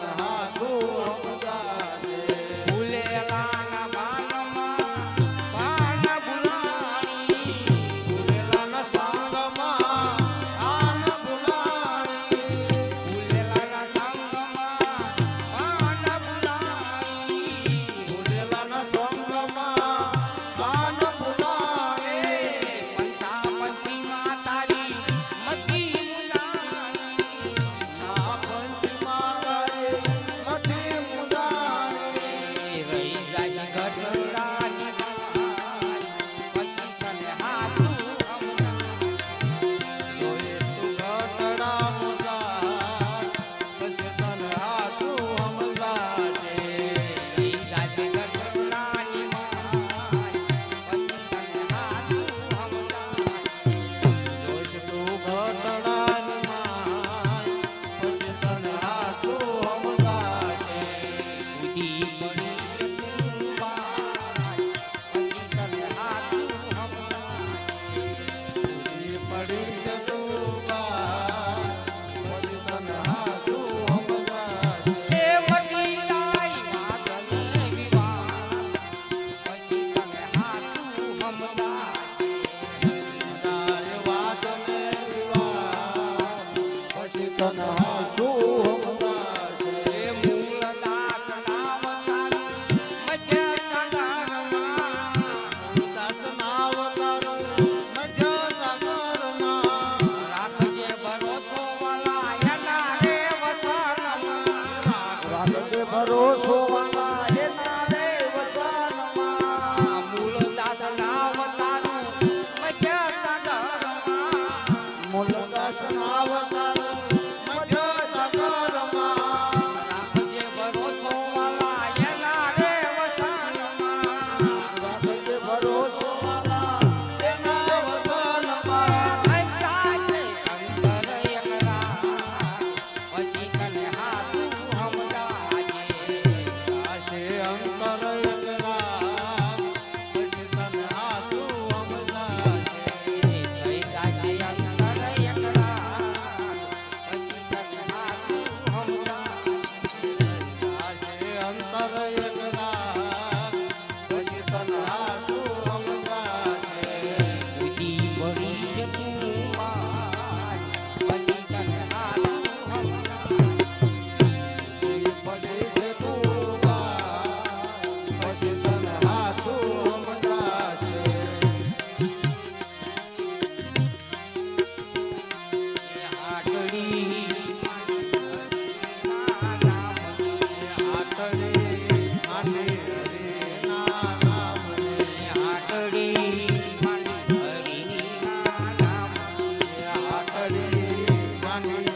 હાથું સમજાશે. on, on.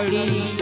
Kali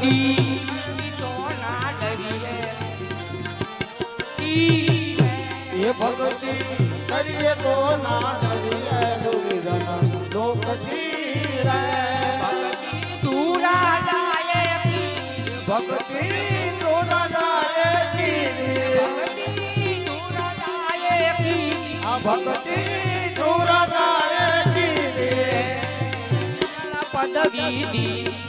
ઈ તો ના ડરીએ ઈ એ ભગવતી કરીએ પદવી દી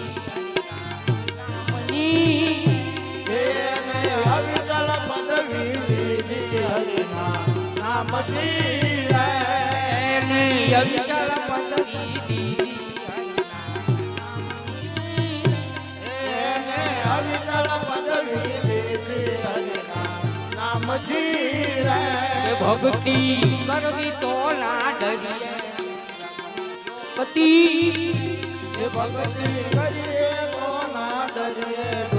ભક્તિ કરવી તો ના ડરીએ. પતિ ભક્તિ કરીએ. Hare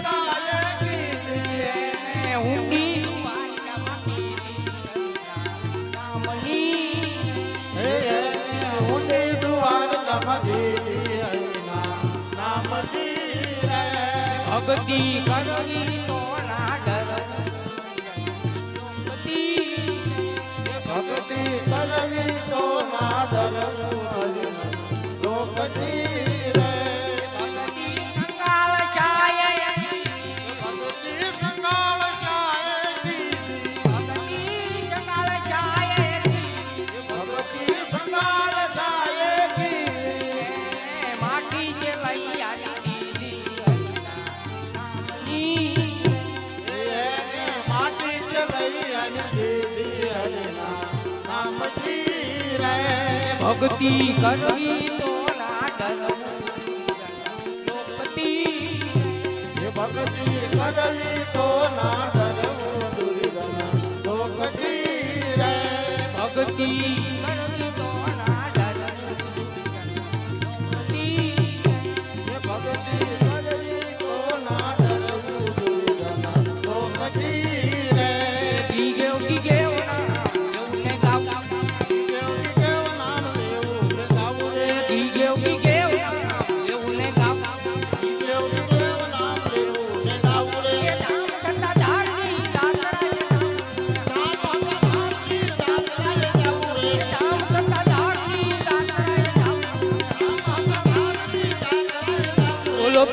ભક્તિ કરવી તોણા ભક્તિ કરવી તોના દર લોકજી ભક્તિ કરવી તો ના ડરવું ભક્તિ. કરવી તો ના ડરવું ભક્તિ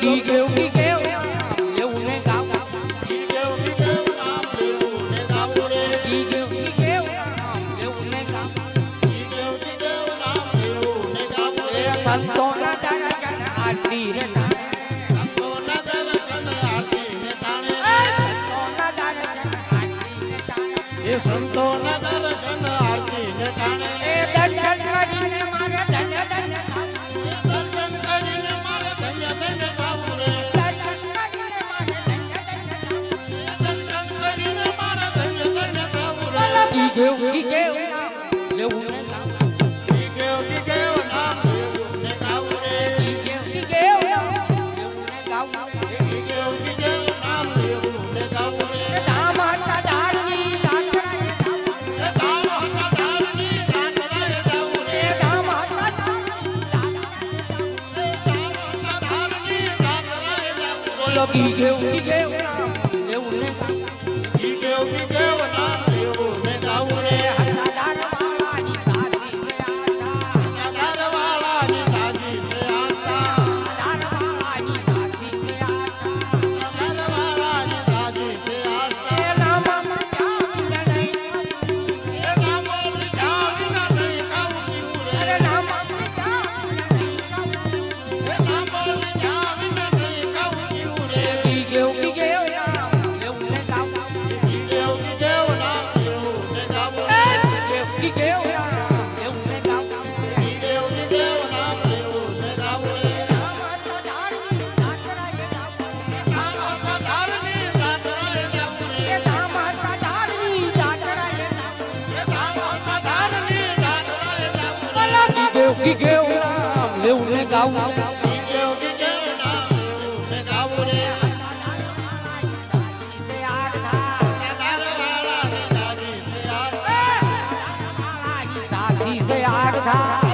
કી કેવું કી કેવું એવું ને. ગાવ કી કેવું કી કેવું સંતો લો પી ઘેવું પી ઘેવું કી કેવું નામ લેવું ને ગાવું દાદી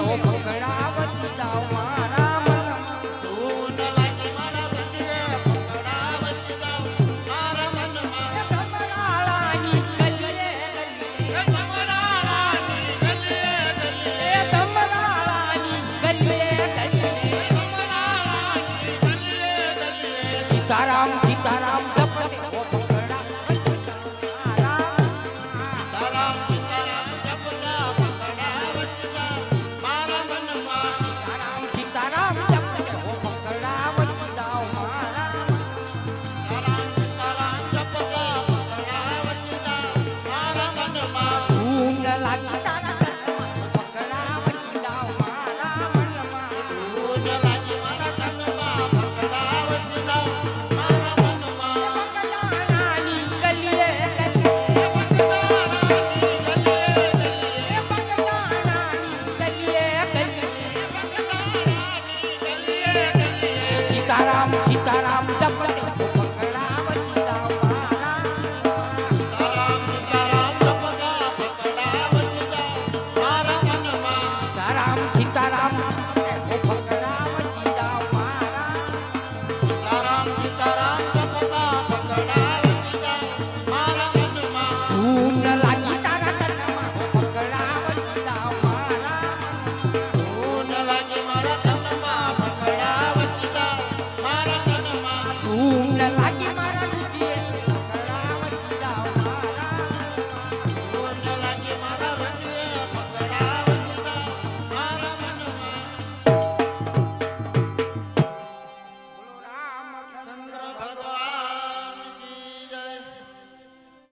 ઓ ખોખડા વચ્ચે જાવ